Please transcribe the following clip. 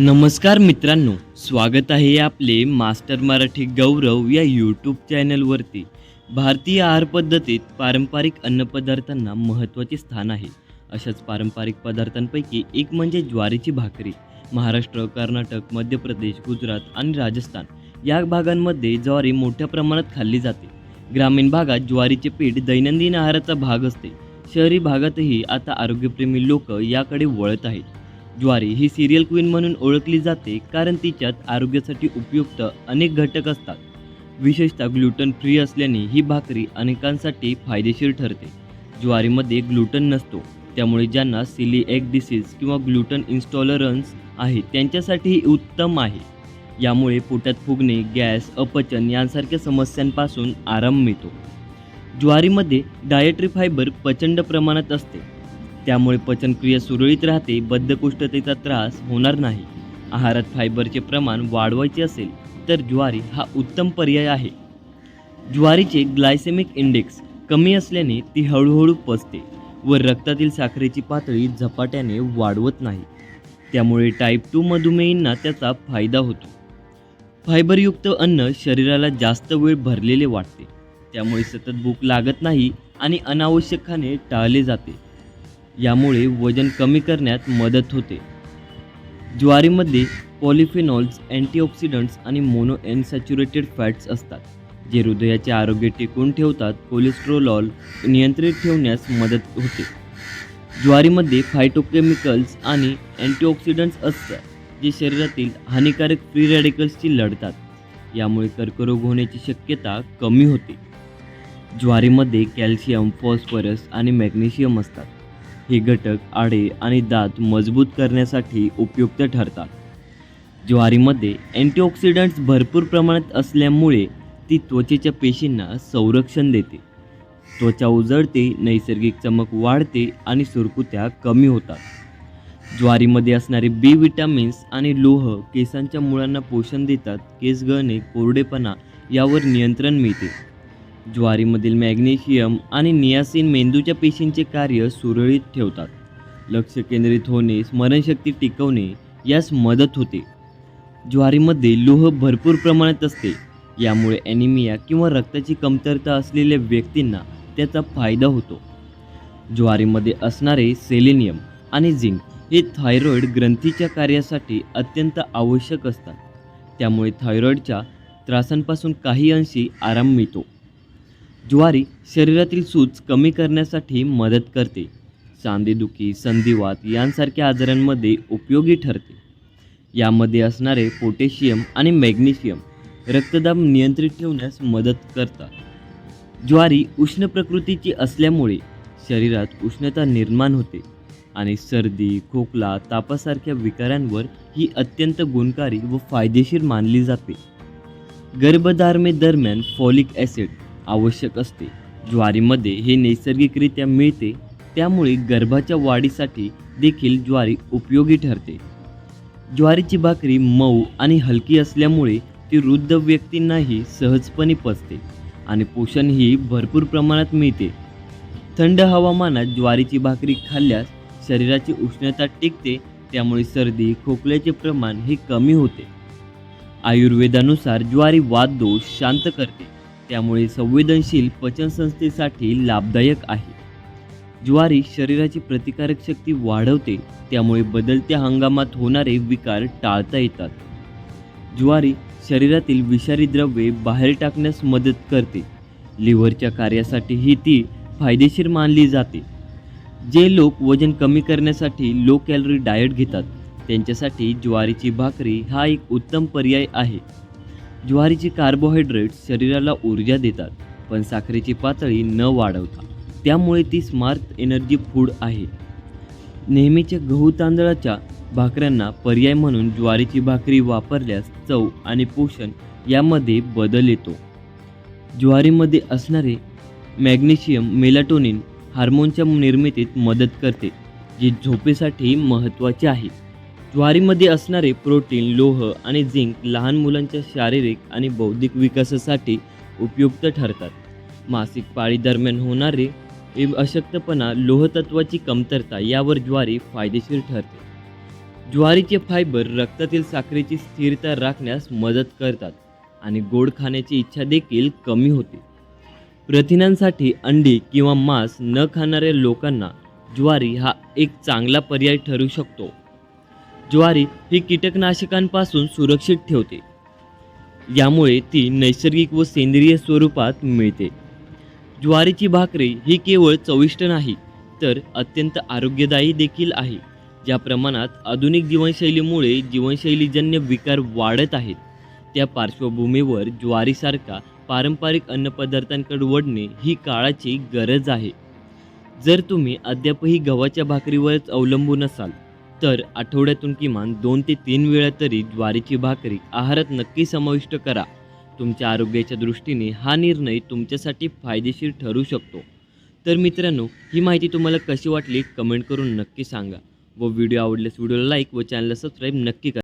नमस्कार मित्रांनो स्वागत आहे आपले मास्टर मराठी गौरव या यूट्यूब चॅनलवरती भारतीय आहार पद्धतीत पारंपरिक अन्नपदार्थांना महत्त्वाचे स्थान आहे. अशाच पारंपरिक पदार्थांपैकी एक म्हणजे ज्वारीची भाकरी. महाराष्ट्र कर्नाटक मध्य प्रदेश गुजरात आणि राजस्थान या भागांमध्ये ज्वारी मोठ्या प्रमाणात खाल्ली जाते. ग्रामीण भागात ज्वारीचे पीठ दैनंदिन आहाराचा भाग असते. शहरी भागातही आता आरोग्यप्रेमी लोक याकडे वळत आहेत. ज्वारी ही सिरियल क्वीन म्हणून ओळखली जाते कारण तिच्यात आरोग्यासाठी उपयुक्त अनेक घटक असतात. विशेषतः ग्लुटन फ्री असल्याने ही भाकरी अनेकांसाठी फायदेशीर ठरते. ज्वारीमध्ये ग्लुटन नसतो त्यामुळे ज्यांना सिली एग डिसीज किंवा ग्लुटन इन्स्टॉलरन्स आहे त्यांच्यासाठी ही उत्तम आहे. यामुळे पोटात फुगणे गॅस अपचन यांसारख्या समस्यांपासून आराम मिळतो. ज्वारीमध्ये डायटरी फायबर प्रचंड प्रमाणात असते. त्यामुळे पचनक्रिया सुरळीत राहते बद्धकोष्ठतेचा त्रास होणार नाही. आहारात फायबरचे प्रमाण वाढवायचे असेल तर ज्वारी हा उत्तम पर्याय आहे. ज्वारीचे ग्लायसेमिक इंडेक्स कमी असल्याने ती हळूहळू पचते व रक्तातील साखरेची पातळी झपाट्याने वाढवत नाही. त्यामुळे टाईप टू मधुमेहींना त्याचा फायदा होतो. फायबरयुक्त अन्न शरीराला जास्त वेळ भरलेले वाटते. त्यामुळे सतत भूक लागत नाही आणि अनावश्यक खाणे टाळले जाते. यामुळे वजन कमी करण्यात मदत होते. ज्वारीमध्ये पॉलिफेनॉल्स अँटीऑक्सिडंट्स आणि मोनो एनसॅच्युरेटेड फॅट्स असतात जे हृदयाचे आरोग्य टिकवून ठेवतात कोलेस्ट्रोलॉल नियंत्रित ठेवण्यास मदत होते. ज्वारीमध्ये फायटोकेमिकल्स आणि अँटीऑक्सिडंट्स असतात जे शरीरातील हानिकारक फ्री रॅडिकल्सची लढतात. यामुळे कर्करोग होण्याची शक्यता कमी होते. ज्वारीमध्ये कॅल्शियम फॉस्फरस आणि मॅग्नेशियम असतात. हे घटक आडे आणि दात मजबूत करण्यासाठी उपयुक्त ठरतात. ज्वारीमध्ये अँटीऑक्सिडंट्स भरपूर प्रमाणात असल्यामुळे ती त्वचेच्या पेशींना संरक्षण देते. त्वचा उजळते नैसर्गिक चमक वाढते आणि सुरकुत्या कमी होतात. ज्वारीमध्ये असणारे बी विटॅमिन्स आणि लोह केसांच्या मुळांना पोषण देतात. केस गळणे कोरडेपणा यावर नियंत्रण मिळते. ज्वारीमधील मॅग्नेशियम आणि नियासिन मेंदूच्या पेशींचे कार्य सुरळीत ठेवतात. लक्ष केंद्रित होणे स्मरणशक्ती टिकवणे यास मदत होते. ज्वारीमध्ये लोह भरपूर प्रमाणात असते. यामुळे ॲनिमिया किंवा रक्ताची कमतरता असलेल्या व्यक्तींना त्याचा फायदा होतो. ज्वारीमध्ये असणारे सेलेनियम आणि झिंक हे थायरॉईड ग्रंथीच्या कार्यासाठी अत्यंत आवश्यक असतात. त्यामुळे थायरॉईडच्या त्रासांपासून काही अंशी आराम मिळतो. ज्वारी शरीरातील सूज कमी करण्यासाठी मदत करते. सांधेदुखी संधिवात यांसारख्या आजारांमध्ये उपयोगी ठरते. यामध्ये असणारे पोटॅशियम आणि मॅग्नेशियम रक्तदाब नियंत्रित ठेवण्यास मदत करतात. ज्वारी उष्ण प्रकृतीची असल्यामुळे शरीरात उष्णता निर्माण होते आणि सर्दी खोकला तापासारख्या विकारांवर ही अत्यंत गुणकारी व फायदेशीर मानली जाते. गर्भधारणेदरम्यान फॉलिक ॲसिड आवश्यक असते. ज्वारीमध्ये हे नैसर्गिकरित्या मिळते त्यामुळे गर्भाच्या वाढीसाठी देखील ज्वारी उपयोगी ठरते. ज्वारीची भाकरी मऊ आणि हलकी असल्यामुळे ती वृद्ध व्यक्तींनाही सहजपणे पचते आणि पोषणही भरपूर प्रमाणात मिळते. थंड हवामानात ज्वारीची भाकरी खाल्ल्यास शरीराची उष्णता टिकते त्यामुळे सर्दी खोकल्याचे प्रमाण हे कमी होते. आयुर्वेदानुसार ज्वारी वाददोष शांत करते. त्यामुळे संवेदनशील पचनसंस्थेसाठी लाभदायक आहे. ज्वारी शरीराची प्रतिकारक शक्ती वाढवते त्यामुळे बदलत्या हंगामात होणारे विकार टाळता येतात. ज्वारी शरीरातील विषारी द्रव्ये बाहेर टाकण्यास मदत करते. लिव्हरच्या कार्यासाठीही ती फायदेशीर मानली जाते. जे लोक वजन कमी करण्यासाठी लो कॅलरी डाएट घेतात त्यांच्यासाठी ज्वारीची भाकरी हा एक उत्तम पर्याय आहे. ज्वारीची कार्बोहायड्रेट्स शरीराला ऊर्जा देतात पण साखरेची पातळी न वाढवता. त्यामुळे ती स्मार्ट एनर्जी फूड आहे. नेहमीच्या गहू तांदळाच्या भाकऱ्यांना पर्याय म्हणून ज्वारीची भाकरी वापरल्यास चव आणि पोषण यामध्ये बदल येतो. ज्वारीमध्ये असणारे मॅग्नेशियम मेलाटोनिन हार्मोनच्या निर्मितीत मदत करते जे झोपेसाठी महत्त्वाचे आहे. ज्वारीमध्ये असणारे प्रोटीन लोह आणि झिंक लहान मुलांच्या शारीरिक आणि बौद्धिक विकासासाठी उपयुक्त ठरतात. मासिक पाळी दरम्यान होणारे अशक्तपणा लोहतत्वाची कमतरता यावर ज्वारी फायदेशीर ठरते. ज्वारीचे फायबर रक्तातील साखरेची स्थिरता राखण्यास मदत करतात आणि गोड खाण्याची इच्छा देखील कमी होते. प्रथिनांसाठी अंडी किंवा मांस न खाणाऱ्या लोकांना ज्वारी हा एक चांगला पर्याय ठरू शकतो. ज्वारी ही कीटकनाशकांपासून सुरक्षित ठेवते. यामुळे ती नैसर्गिक व सेंद्रिय स्वरूपात मिळते. ज्वारीची भाकरी ही केवळ चविष्ट नाही तर अत्यंत आरोग्यदायी देखील आहे. ज्या प्रमाणात आधुनिक जीवनशैलीमुळे जीवनशैलीजन्य विकार वाढत आहेत त्या पार्श्वभूमीवर ज्वारीसारखा पारंपरिक अन्नपदार्थांकडे वळणे ही काळाची गरज आहे. जर तुम्ही अद्यापही गव्हाच्या भाकरीवरच अवलंबून असाल तर आठवड्यातून किमान दोन ते तीन वेळा तरी ज्वारीची भाकरी आहारात नक्की समाविष्ट करा. तुमच्या आरोग्याच्या दृष्टीने हा निर्णय तुमच्यासाठी फायदेशीर ठरू शकतो. तर मित्रांनो ही माहिती तुम्हाला कशी वाटली? कमेंट करून नक्की सांगा व व्हिडिओ आवडल्यास व्हिडिओला लाईक व चॅनलला सबस्क्राईब नक्की करा.